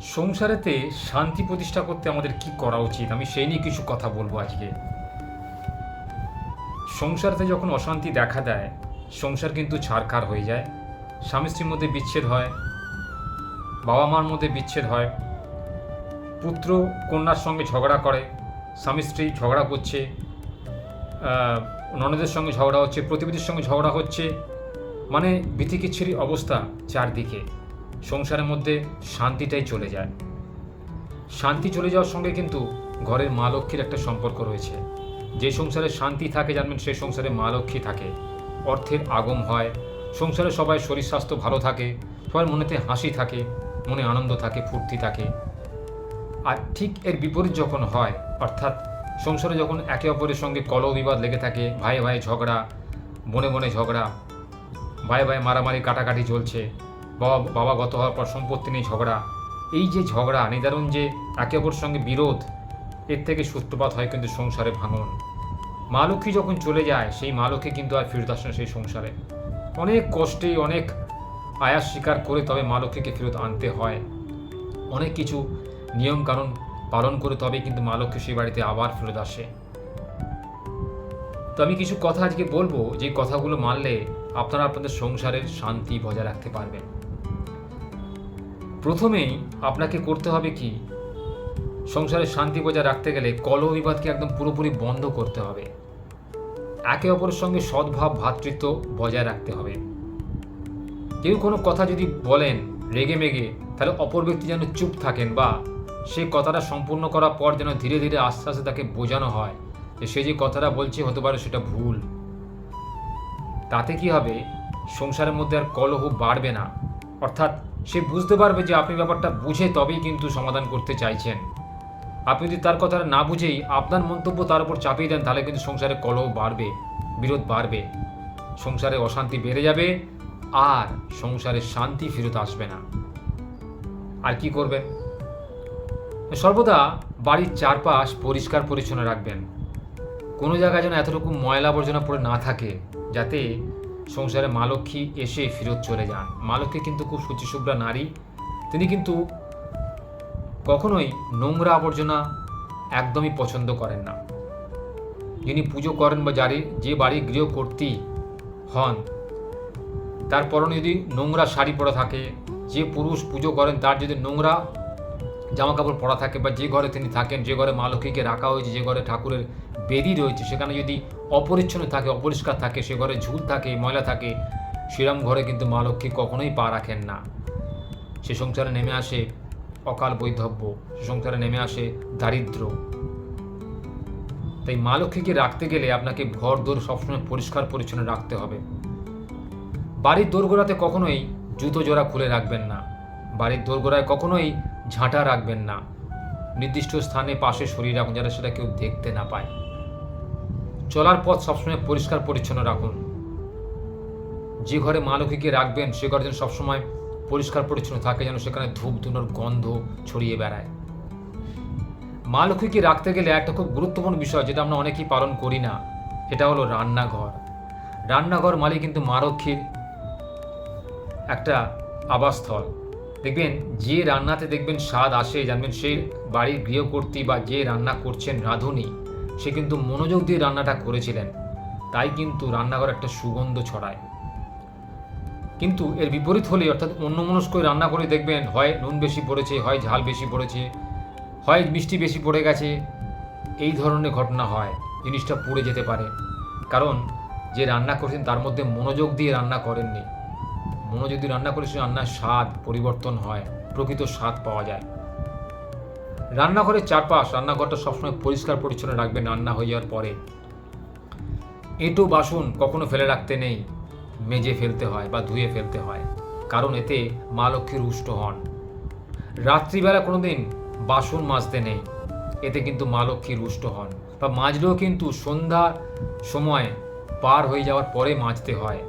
সংসারেতে শান্তি প্রতিষ্ঠা করতে আমাদের কি করা উচিত? আমি সেই নিয়ে কিছু কথা বলব আজকে। সংসারতে যখন অশান্তি দেখা দেয়, সংসার কিন্তু ছাড়খাড় হয়ে যায়। স্বামী স্ত্রীর মধ্যে বিচ্ছেদ হয়, বাবা মার মধ্যে বিচ্ছেদ হয়। পুত্র কন্যার সঙ্গে ঝগড়া করে, স্বামী স্ত্রী ঝগড়া করছে ননদের সঙ্গে ঝগড়া হচ্ছে, প্রতিবেশীর সঙ্গে ঝগড়া হচ্ছে। মানে বিতিকিচ্ছিরি অবস্থা চারদিকে। সংসারের মধ্যে শান্তিটাই চলে যায়। শান্তি চলে যাওয়ার সঙ্গে কিন্তু ঘরের মা লক্ষ্মীর একটা সম্পর্ক রয়েছে। যে সংসারে শান্তি থাকে, জানবেন সেই সংসারে মা লক্ষ্মী থাকে। অর্থের আগম হয়, সংসারে সবাই শরীর স্বাস্থ্য ভালো থাকে, সবার মনেতে হাসি থাকে, মনে আনন্দ থাকে, ফুর্তি থাকে। আর ঠিক এর বিপরীত যখন হয়, অর্থাৎ সংসারে যখন একে অপরের সঙ্গে কলহ বিবাদ লেগে থাকে, ভাই ভাই ঝগড়া, বনে বনে ঝগড়া, ভাই ভাই মারামারি, কাটাকাটি চলছে বাবা বাবা গত হওয়ার পর সম্পত্তি নিয়ে ঝগড়া। এই যে ঝগড়া, নিদারুণ যে একে অপরের সঙ্গে বিরোধ, এর থেকে সূত্রপাত হয় কিন্তু সংসারে ভাঙন। মা লক্ষ্মী যখন চলে যায়, সেই মা লক্ষ্মী কিন্তু আর ফেরত আসে না সেই সংসারে। অনেক কষ্টে, অনেক আয়াস স্বীকার করে তবে মা লক্ষ্মীকে ফেরত আনতে হয়। অনেক কিছু নিয়মকানুন পালন করে তবে কিন্তু মা লক্ষ্মী সেই বাড়িতে আবার ফেরত আসে। তো আমি কিছু কথা আজকে বলব, যে কথাগুলো মানলে আপনারা আপনাদের সংসারের শান্তি বজায় রাখতে পারবেন। প্রথমেই আপনাকে করতে হবে কি? সংসারে শান্তি বজায় রাখতে গেলে কলহ বিবাদকে একদম পুরোপুরি বন্ধ করতে হবে। একে অপরের সঙ্গে সদ্ভাব ভ্রাতৃত্ব বজায় রাখতে হবে। কেউ কোনো কথা যদি বলেন রেগে মেগে, তাহলে অপর ব্যক্তি যেন চুপ থাকেন বা সেই কথাটা সম্পূর্ণ করার পর যেন ধীরে ধীরে আস্তে আস্তে তাকে বোঝানো হয় যে সে যে কথাটা বলছে হতে পারে সেটা ভুল। তাতে কি হবে? সংসারের মধ্যে আর কলহ বাড়বে না। অর্থাৎ সে বুঝতে পারবে যে আপনি ব্যাপারটা বুঝে তবেই কিন্তু সমাধান করতে চাইছেন। আপনি যদি তার কথাটা না বুঝেই আপনার মন্তব্য তার উপর চাপিয়ে দেন, তাহলে কিন্তু সংসারে কলহ বাড়বে, বিরোধ বাড়বে। সংসারে অশান্তি বেড়ে যাবে আর সংসারে শান্তি ফেরত আসবে না। আর কি করবেন? সর্বদা বাড়ির চারপাশ পরিষ্কার পরিচ্ছন্ন রাখবেন। কোনো জায়গায় যেন এতটুকু ময়লা আবর্জনা পড়ে না থাকে, যাতে সংসারে মা লক্ষ্মী এসে ফেরত চলে যান। মা লক্ষ্মী কিন্তু খুব শুচিশুভ্রা নারী। তিনি কিন্তু কখনোই নোংরা আবর্জনা একদমই পছন্দ করেন না। যিনি পুজো করেন বা যারি, যে বাড়ি গৃহকর্তী হন, তার পরনে যদি নোংরা শাড়ি পরা থাকে, যে পুরুষ পুজো করেন, তার যদি নোংরা জামা কাপড় পরা থাকে বা যে ঘরে তিনি থাকেন, যে ঘরে মা লক্ষ্মীকে রাখা হয়েছে, যে ঘরে ঠাকুরের বেদি রয়েছে, সেখানে যদি অপরিচ্ছন্ন থাকে, অপরিষ্কার থাকে, সে ঘরে ঝুল থাকে, ময়লা থাকে সেরম ঘরে কিন্তু মা লক্ষ্মী কখনোই পা রাখেন না। সে সংসারে নেমে আসে অকাল বৈধব্য, সে সংসারে নেমে আসে দারিদ্র। তাই মা লক্ষ্মীকে রাখতে গেলে আপনাকে ঘর, দোর সবসময় পরিষ্কার, পরিচ্ছন্ন রাখতে হবে। বাড়ির দোরগোড়াতে কখনোই জুতো জোড়া খুলে রাখবেন না। বাড়ির দোরগোড়ায় কখনোই ঝাঁটা রাখবেন না। নির্দিষ্ট স্থানে পাশে সরিয়ে রাখুন যাতে সেটা কেউ দেখতে না পায়। চলার পথ সবসময় পরিষ্কার পরিচ্ছন্ন রাখুন। যে ঘরে মা লক্ষ্মীকে রাখবেন, সে ঘরে যেন সবসময় পরিষ্কার পরিচ্ছন্ন থাকে, যেন সেখানে ধূপ ধুনোর গন্ধ ছড়িয়ে বেড়ায়। মা লক্ষ্মীকে রাখতে গেলে একটা খুব গুরুত্বপূর্ণ বিষয়, যেটা আমরা অনেকেই পালন করি না, সেটা হলো রান্নাঘর। রান্নাঘর মালিক কিন্তু মা লক্ষ্মীর একটা আবাসস্থল। দেখবেন যে রান্নাতে দেখবেন স্বাদ আসে, জানবেন সে বাড়ির গৃহকর্ত্রী বা যে রান্না করছেন রাঁধুনি, সে কিন্তু মনোযোগ দিয়ে রান্নাটা করেছিলেন। তাই কিন্তু রান্নাঘর একটা সুগন্ধ ছড়ায়। কিন্তু এর বিপরীত হলে, অর্থাৎ অন্য মনস্ক রান্না করে দেখবেন, হয় নুন বেশি পড়েছে, হয় ঝাল বেশি পড়েছে, হয় মিষ্টি বেশি পড়ে গেছে, এই ধরনের ঘটনা হয়, জিনিসটা পুড়ে যেতে পারে। কারণ যে রান্না করছেন তার মধ্যে মনোযোগ দিয়ে রান্না করেননি। মনোযোগ যদি রান্না করে সে রান্নার স্বাদ, পরিবর্তন হয়, প্রকৃত স্বাদ পাওয়া যায়। রান্নাঘরের চারপাশ, রান্নাঘরটা সবসময় পরিষ্কার, পরিচ্ছন্ন রাখবেন রান্না হয়ে যাওয়ার পরে। এঁটো বাসন কখনো ফেলে রাখতে নেই, মেজে ফেলতে হয় বা ধুয়ে ফেলতে হয়, কারণ এতে মা লক্ষ্মী রুষ্ট হন। রাত্রিবেলা কোনোদিন বাসন মাজতে নেই, এতে কিন্তু মা লক্ষ্মী রুষ্ট হন। বা মাজলেও কিন্তু সন্ধ্যার সময় পার হয়ে যাওয়ার পরে মাজতে হয়,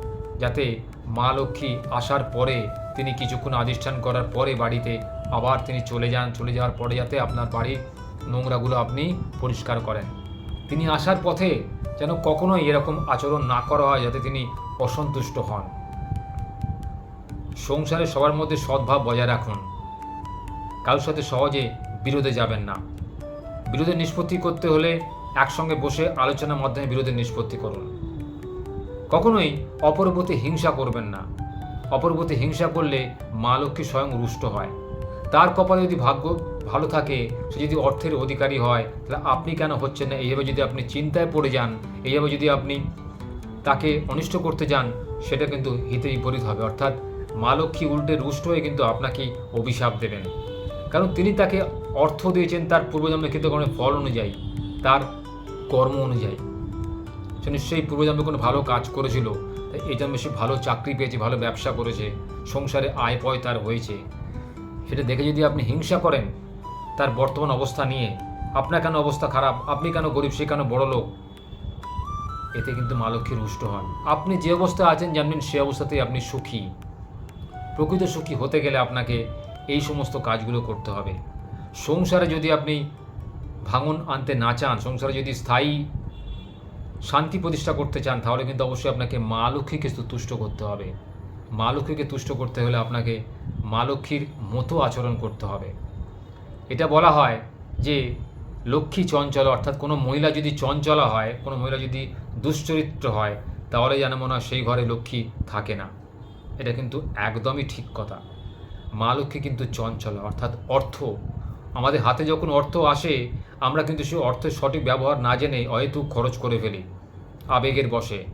যাতে মা লক্ষ্মী আসার পরে তিনি কিছুক্ষণ আধিষ্ঠান করার পরে বাড়িতে আবার তিনি চলে যান। চলে যাওয়ার পরে যাতে আপনার বাড়ির নোংরাগুলো আপনি পরিষ্কার করেন। তিনি আসার পথে যেন কখনোই এরকম আচরণ না করা হয় যাতে তিনি অসন্তুষ্ট হন। সংসারে সবার মধ্যে সদ্ভাব বজায় রাখুন। কারোর সাথে সহজে বিরোধে যাবেন না। বিরোধের নিষ্পত্তি করতে হলে একসঙ্গে বসে আলোচনার মাধ্যমে বিরোধের নিষ্পত্তি করুন। কখনোই অপর প্রতি হিংসা করবেন না। অপর প্রতি হিংসা করলে মা লক্ষ্মী স্বয়ং রুষ্ট হয়। তার কপালে যদি ভাগ্য ভালো থাকে, সে যদি অর্থের অধিকারী হয়, তাহলে আপনি কেন হচ্ছেন না? এইভাবে যদি আপনি চিন্তায় পড়ে যান, এইভাবে যদি আপনি তাকে অনিষ্ট করতে যান, সেটা কিন্তু হিতে বিপরীত হবে। অর্থাৎ মা লক্ষ্মী উল্টে রুষ্ট হয়ে কিন্তু আপনাকে অভিশাপ দেবেন। কারণ তিনি তাকে অর্থ দিয়েছেন তার পূর্বজন্মের ক্ষেত্রে কোনো ফল অনুযায়ী, তার কর্ম অনুযায়ী। সে নিশ্চয়ই পূর্বজন্মে কোনো ভালো কাজ করেছিল। তাই এই জন্মে সে ভালো চাকরি পেয়েছে, ভালো ব্যবসা করেছে, সংসারে আয় পয় তার হয়েছে। সেটা দেখে যদি আপনি হিংসা করেন, তার বর্তমান অবস্থা নিয়ে, আপনার কেন অবস্থা খারাপ, আপনি কেন গরিব, সে কেন বড় লোক? এতে কিন্তু মা লক্ষ্মী রুষ্ট হন। আপনি যে অবস্থায় আছেন জানবেন সে অবস্থাতেই আপনি সুখী। প্রকৃত সুখী হতে গেলে আপনাকে এই সমস্ত কাজগুলো করতে হবে। সংসারে যদি আপনি ভাঙন আনতে না চান, সংসারে যদি স্থায়ী শান্তি প্রতিষ্ঠা করতে চান, তাহলে কিন্তু অবশ্যই আপনাকে মা লক্ষ্মীকে তুষ্ট করতে হবে। মা লক্ষ্মীকে তুষ্ট করতে হলে আপনাকে মা লক্ষ্মীর মতো আচরণ করতে হবে। এটা বলা হয় যে লক্ষ্মী চঞ্চল, অর্থাৎ কোনো মহিলা যদি চঞ্চলা হয়, কোনো মহিলা যদি দুশ্চরিত্র হয়, তাহলে যেন মনে হয় সেই ঘরে লক্ষ্মী থাকে না। এটা কিন্তু একদমই ঠিক কথা। মা লক্ষ্মী কিন্তু চঞ্চলা, অর্থাৎ অর্থ। আমাদের হাতে যখন অর্থ আসে, আমরা কিন্তু সেই অর্থের সঠিক ব্যবহার না জেনে অহেতুক খরচ করে ফেলি। আবেগের বসে।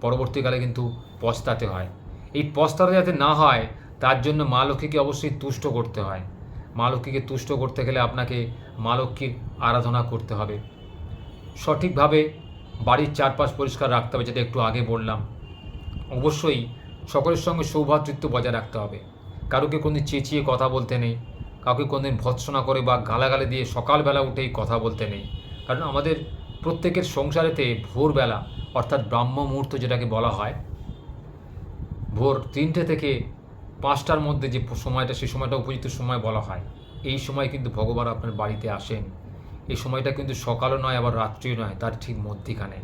পরবর্তীকালে কিন্তু পস্তাতে হয়। এই পস্তাতে যাতে না হয়, তার জন্য মা লক্ষ্মীকে অবশ্যই তুষ্ট করতে হয়। মা লক্ষ্মীকে তুষ্ট করতে গেলে আপনাকে মা লক্ষ্মীর আরাধনা করতে হবে। সঠিকভাবে বাড়ির চারপাশ পরিষ্কার রাখতে হবে, যেটা একটু আগে বললাম। অবশ্যই সকলের সঙ্গে সৌভাতৃত্ব বজায় রাখতে হবে। কারোকে কোনদিন চেঁচিয়ে কথা বলতে নেই, কাউকে কোনদিন ভৎসনা করে বা গালাগালে দিয়ে সকালবেলা উঠেই কথা বলতে নেই। কারণ আমাদের প্রত্যেকের সংসারেতে ভোরবেলা, অর্থাৎ ব্রাহ্ম মুহূর্ত যেটাকে বলা হয়, ভোর তিনটে থেকে পাঁচটার মধ্যে যে সময়টা সেই সময়টা উপযুক্ত সময় বলা হয়। এই সময় কিন্তু ভগবান আপনার বাড়িতে আসেন। এই সময়টা কিন্তু সকালও নয়, আবার রাত্রিও নয়, তার ঠিক মধ্যিখানে।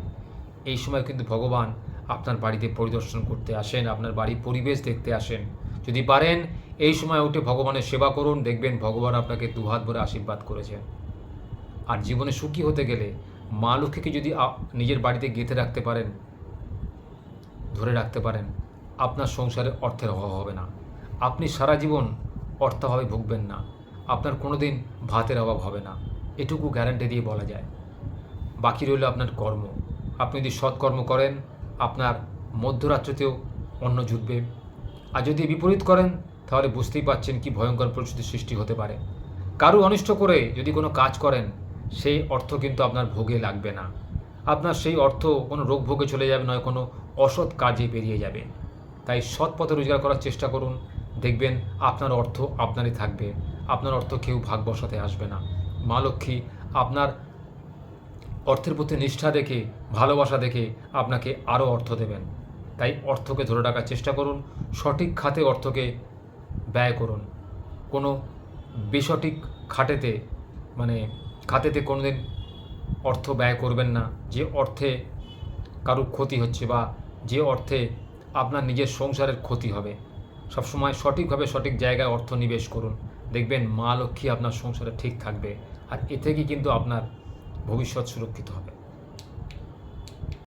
এই সময় কিন্তু ভগবান আপনার বাড়িতে পরিদর্শন করতে আসেন, আপনার বাড়ির পরিবেশ দেখতে আসেন। যদি পারেন, এই সময় উঠে ভগবানের সেবা করুন, দেখবেন ভগবান আপনাকে দুহাত ভরে আশীর্বাদ করেছেন। আর জীবনে সুখী হতে গেলে মা লক্ষ্মীকে যদি নিজের বাড়িতে গেঁথে রাখতে পারেন, ধরে রাখতে পারেন, আপনার সংসারে অর্থের অভাব হবে না। আপনি সারা জীবন অর্থাভাবে ভুগবেন না। আপনার কোনো দিন ভাতের অভাব হবে না। এটুকু গ্যারান্টি দিয়ে বলা যায়। বাকি রইল আপনার কর্ম। আপনি যদি সৎকর্ম করেন, আপনার মধ্যরাত্রিতেও অন্ন জুটবে। আর যদি বিপরীত করেন, তাহলে বুঝতেই পাচ্ছেন কি ভয়ঙ্কর পরিস্থিতির সৃষ্টি হতে পারে। কারও অনিষ্ট করে যদি কোনো কাজ করেন সেই অর্থ কিন্তু আপনার ভোগে লাগবে না। আপনার সেই অর্থ কোনো রোগ ভোগে চলে যাবে নয়, কোনো অসৎ কাজে বেরিয়ে যাবে। তাই সৎ পথে রোজগার করার চেষ্টা করুন। দেখবেন আপনার অর্থ আপনারই থাকবে। আপনার অর্থ কেউ ভাগ বসাতে আসবে না। মা লক্ষ্মী, আপনার অর্থের প্রতি নিষ্ঠা দেখে, ভালোবাসা দেখে আপনাকে আরও অর্থ দেবেন। তাই অর্থকে ধরে রাখার চেষ্টা করুন। সঠিক খাতে অর্থকে ব্যয় করুন। কোনো বেসঠিক খাটেতে মানে খাতেতে কোনোদিন অর্থ ব্যয় করবেন না, যে অর্থে কারুর ক্ষতি হচ্ছে বা যে অর্থে আপনার নিজের সংসারের ক্ষতি হবে। সবসময় সঠিকভাবে সঠিক জায়গায় অর্থ নিবেশ করুন। দেখবেন মা লক্ষ্মী আপনার সংসারে ঠিক থাকবে আর এ থেকেই কিন্তু আপনার ভবিষ্যৎ সুরক্ষিত হবে।